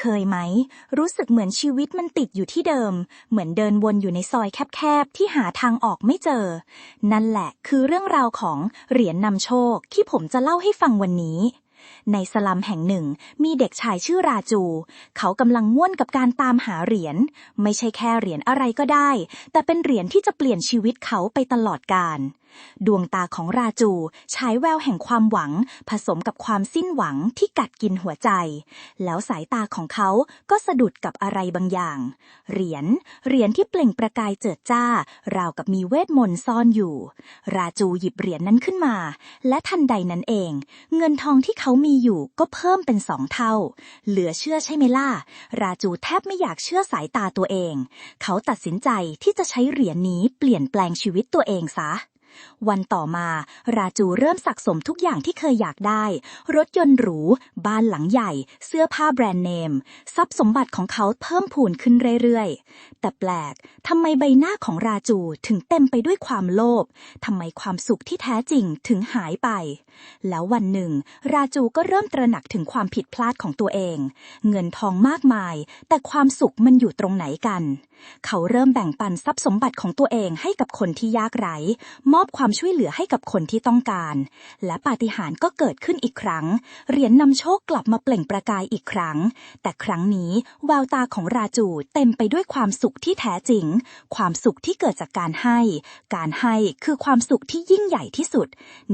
เคยไหม รู้สึกเหมือนชีวิตมันติดอยู่ที่เดิม เหมือนเดินวนอยู่ในซอยแคบๆ ที่หาทางออกไม่เจอ นั่นแหละคือเรื่องราวของเหรียญนำโชคที่ผมจะเล่าให้ฟังวันนี้ ในสลัมแห่งหนึ่งมีเด็กชายชื่อราจู เขากำลังง่วนกับการตามหาเหรียญ ไม่ใช่แค่เหรียญอะไรก็ได้ แต่เป็นเหรียญที่จะเปลี่ยนชีวิตเขาไปตลอดกาลดวงตาของราจูฉายแววแห่งความหวัง ผสมกับความสิ้นหวังที่กัดกินหัวใจ แล้วสายตาของเขาก็สะดุดกับอะไรบางอย่าง เหรียญเหรียญที่เปล่งประกายเจิดจ้า ราวกับมีเวทมนต์ซ่อนอยู่ ราจูหยิบเหรียญนั้นขึ้นมา และทันใดนั้นเอง เงินทองที่เขาามีอยู่ก็เพิ่มเป็นสองเท่า เหลือเชื่อใช่ไหมล่ะ ราจูแทบไม่อยากเชื่อสายตาตัวเอง เขาตัดสินใจที่จะใช้เหรียญนี้เปลี่ยนแปลงชีวิตตัวเองซะ วันต่อมา ราจูเริ่มสะสมทุกอย่างที่เคยอยากได้ รถยนต์หรู บ้านหลังใหญ่ เสื้อผ้าแบรนด์เนม ทรัพย์สมบัติของเขาเพิ่มพูนขึ้นเรื่อยๆ แต่แปลกทำไมใบหน้าของราจูถึงเต็มไปด้วยความโลภทำไมความสุขที่แท้จริงถึงหายไป แล้ววันหนึ่ง ราจูก็เริ่มตระหนักถึงความผิดพลาดของตัวเอง เงินทองมากมาย แต่ความสุขมันอยู่ตรงไหนกัน เขาเริ่มแบ่งปันทรัพย์สมบัติของตัวเองให้กับคนที่ยากไร้มอบความช่วยเหลือให้กับคนที่ต้องการ และปาฏิหาริย์ก็เกิดขึ้นอีกครั้ง เหรียญนำโชคกลับมาเปล่งประกายอีกครั้ง แต่ครั้งนี้แววตาของราจูเต็มไปด้วยความสุขที่แท้จริง ความสุขที่เกิดจากการให้ การให้คือความสุขที่ยิ่งใหญ่ที่สุด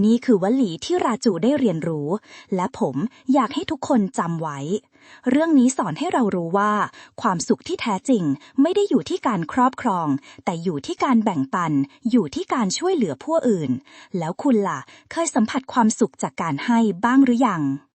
นี่คือวลีที่ราจูได้เรียนรู้ และผมอยากให้ทุกคนจำไว้ เรื่องนี้สอนให้เรารู้ว่า ความสุขที่แท้จริงไม่ได้อยู่ที่การครอบครอง แต่อยู่ที่การแบ่งปัน อยู่ที่การช่วยเหลือผู้อื่น แล้วคุณล่ะ เคยสัมผัสความสุขจากการให้บ้างหรือยัง